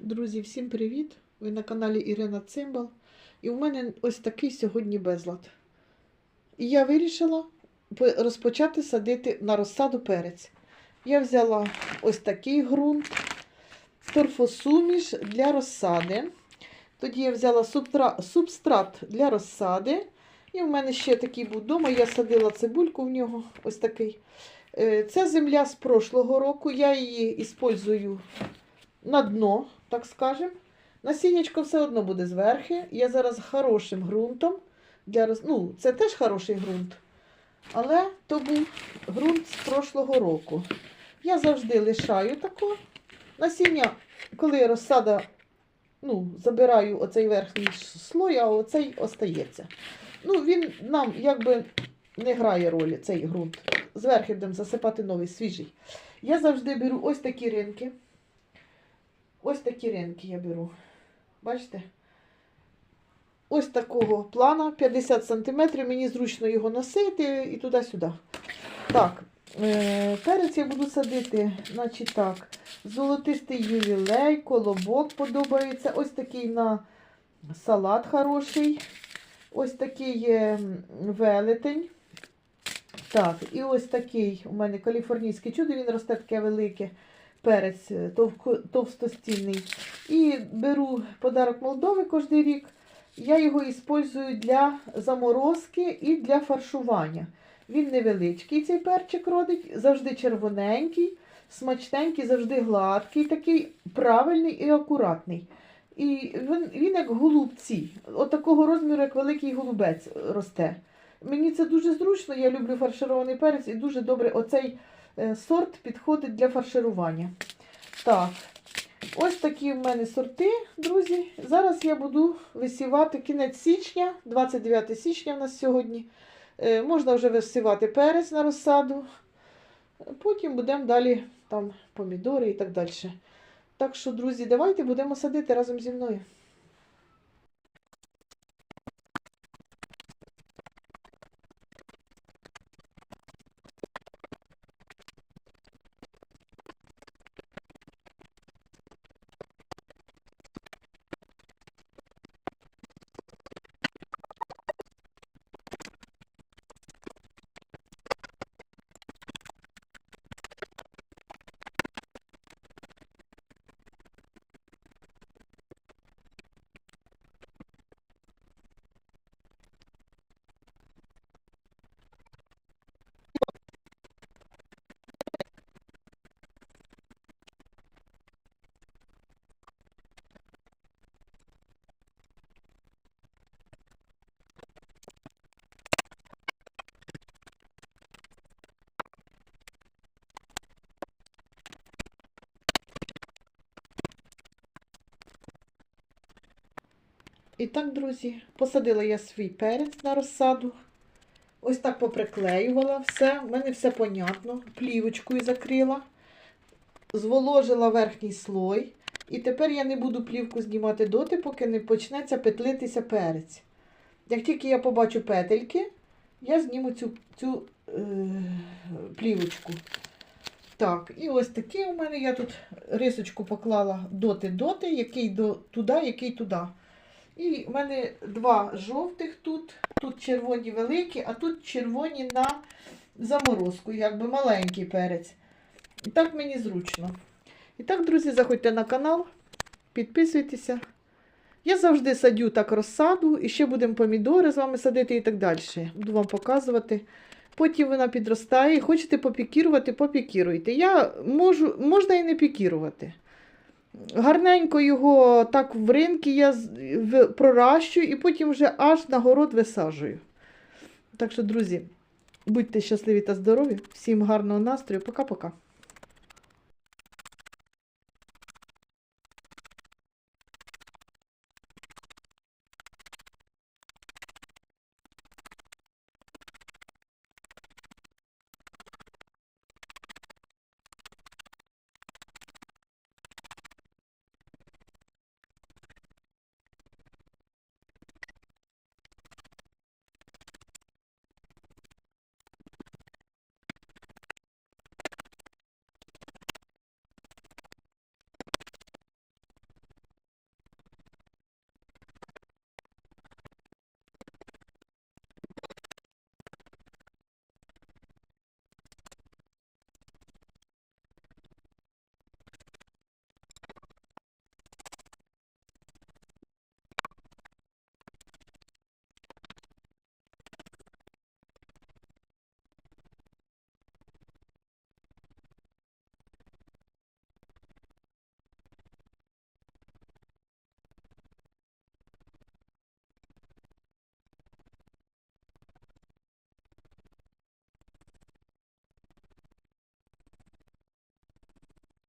Друзі, всім привіт! Ви на каналі Ірина Цимбал. І у мене ось такий сьогодні безлад. І я вирішила розпочати садити на розсаду перець. Я взяла ось такий ґрунт, торфосуміш для розсади. Тоді я взяла субстрат для розсади. І в мене ще такий був вдома. Я садила цибульку в нього. Ось такий. Е, Це земля з прошлого року. Я її іспользую на дно, так скажем. Насіннячко все одно буде зверхи. Я зараз хорошим ґрунтом. Для роз... Ну, це теж хороший ґрунт. Але то був ґрунт з прошлого року. Я завжди лишаю тако. Насіння, коли розсада, ну, забираю оцей верхній слой, а оцей остається. Ну, він нам якби не грає ролі, цей ґрунт. Зверху будемо засипати новий, свіжий. Я завжди беру ось такі ринки. Ось такі ринки я беру. Бачите? Ось такого плана, 50 см, мені зручно його носити і туди-сюди. Так, е, перець я буду садити, значить так, золотистий ювілей, колобок подобається. Ось такий на салат хороший. Ось такий велетень. Так, і ось такий у мене каліфорнійське чудо, він росте таке велике перець е, товстостінний. І беру подарок Молдови кожен рік. Я його використовую для заморозки і для фаршування. Він невеличкий, цей перчик родить, завжди червоненький, смачненький, завжди гладкий, такий правильний і акуратний. І він, він як голубці, от такого розміру, як великий голубець росте. Мені це дуже зручно, я люблю фарширований перець і дуже добре оцей е, сорт підходить для фарширування. Так, ось такі в мене сорти, друзі. Зараз я буду висівати кінець січня, 29 січня в нас сьогодні. Е, Можна вже висівати перець на розсаду. Потім будемо далі там помідори і так далі. Так що, друзі, давайте будемо садити разом зі мною. І так, друзі, посадила я свій перець на розсаду. Ось так поприклеювала все. У мене все понятно. Плівочкою закрила, зволожила верхній слой. І тепер я не буду плівку знімати доти, поки не почнеться петлитися перець. Як тільки я побачу петельки, я зніму цю, цю е, плівочку. Так, і ось такі у мене я тут рисочку поклала доти-доти, який до, туди, який туди. І в мене два жовтих тут, тут червоні великі, а тут червоні на заморозку, якби маленький перець. І так мені зручно. І так, друзі, заходьте на канал, підписуйтеся. Я завжди садю так розсаду, і ще будемо помідори з вами садити і так далі. Буду вам показувати. Потім вона підростає, хочете попікірувати, попікіруйте. Я можу, можна і не пікірувати. Гарненько його так в ринки я проращую і потім вже аж на город висаджую. Так що, друзі, будьте щасливі та здорові, всім гарного настрою. Пока-пока.